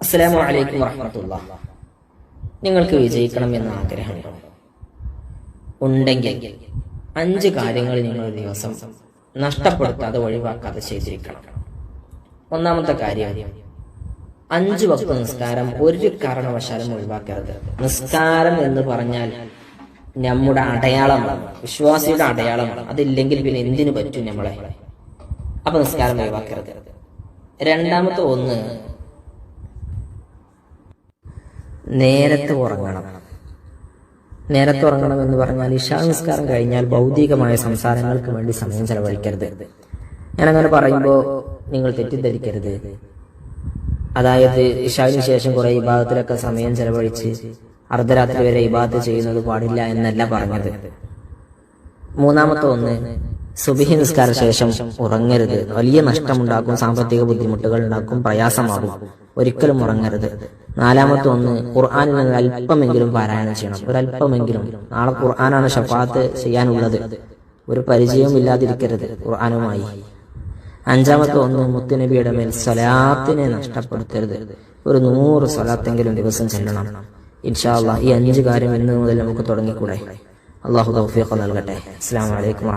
അസ്സലാമു അലൈക്കും നിങ്ങൾക്ക് വിജയിക്കണം എന്ന ആഗ്രഹം ഉണ്ടെങ്കിൽ അഞ്ച് കാര്യങ്ങൾ നിങ്ങൾ ദിവസം നഷ്ടപ്പെടുത്താതെ ഒഴിവാക്കാതെ ചെയ്തിരിക്കണം. ഒന്നാമത്തെ കാര്യം അഞ്ചു വക്ത നിസ്കാരം ഒരു കാരണവശാലും ഒഴിവാക്കരുത്. നിസ്കാരം എന്ന് പറഞ്ഞാൽ നമ്മുടെ അടയാളമാണ് വിശ്വാസിയുടെ അടയാളമാണ് അതില്ലെങ്കിൽ പിന്നെ എന്തിനു പറ്റും നമ്മളെ? അപ്പൊ നിസ്കാരം ഒഴിവാക്കരുത്. രണ്ടാമത്തെ ഒന്ന് നേരത്തെ ഉറങ്ങണം. നേരത്തെ ഉറങ്ങണം എന്ന് പറഞ്ഞാൽ ഇഷാ കഴിഞ്ഞാൽ ഭൗതികമായ സംസാരങ്ങൾക്ക് വേണ്ടി സമയം ചെലവഴിക്കരുത്. ഞാനങ്ങനെ പറയുമ്പോൾ നിങ്ങൾ തെറ്റിദ്ധരിക്കരുത്. അതായത് ഇഷാവിന് ശേഷം കുറെ വിഭാഗത്തിലൊക്കെ സമയം ചെലവഴിച്ച് അർദ്ധരാത്രി വരെ ഇബാദത്ത് ചെയ്യുന്നത് പാടില്ല എന്നല്ല പറഞ്ഞത്. മൂന്നാമത്തെ ഒന്ന് സുബിഹി നിസ്കാര ശേഷം ഉറങ്ങരുത്. വലിയ നഷ്ടമുണ്ടാക്കും സാമ്പത്തിക ബുദ്ധിമുട്ടുകൾ ഉണ്ടാക്കും പ്രയാസമാകും. ഒരിക്കലും ഉറങ്ങരുത്. നാലാമത്തെ ഒന്ന് ഖുർആാനിൽ നിന്ന് അല്പമെങ്കിലും പാരായണം ചെയ്യണം. ഒരല്പമെങ്കിലും. നാളെ ഖുർആനാണ് ഷഫാത്ത് ചെയ്യാനുള്ളത്. ഒരു പരിചയവും ഇല്ലാതിരിക്കരുത് ഖുർആാനുമായി. അഞ്ചാമത്തെ ഒന്ന് മുത്തുനബിയുടെ മേൽ സ്വലാത്തിനെ നഷ്ടപ്പെടുത്തരുത്. ഒരു നൂറ് സ്വലാത്തെങ്കിലും ദിവസം ചെല്ലണം. ഇൻഷാ ഈ അഞ്ച് കാര്യം ഇന്ന് മുതൽ നമുക്ക് തുടങ്ങിക്കൂടെ. അള്ളാഹു തൗഫീഖ് നൽകട്ടെ. അസ്സാം വലൈക്കും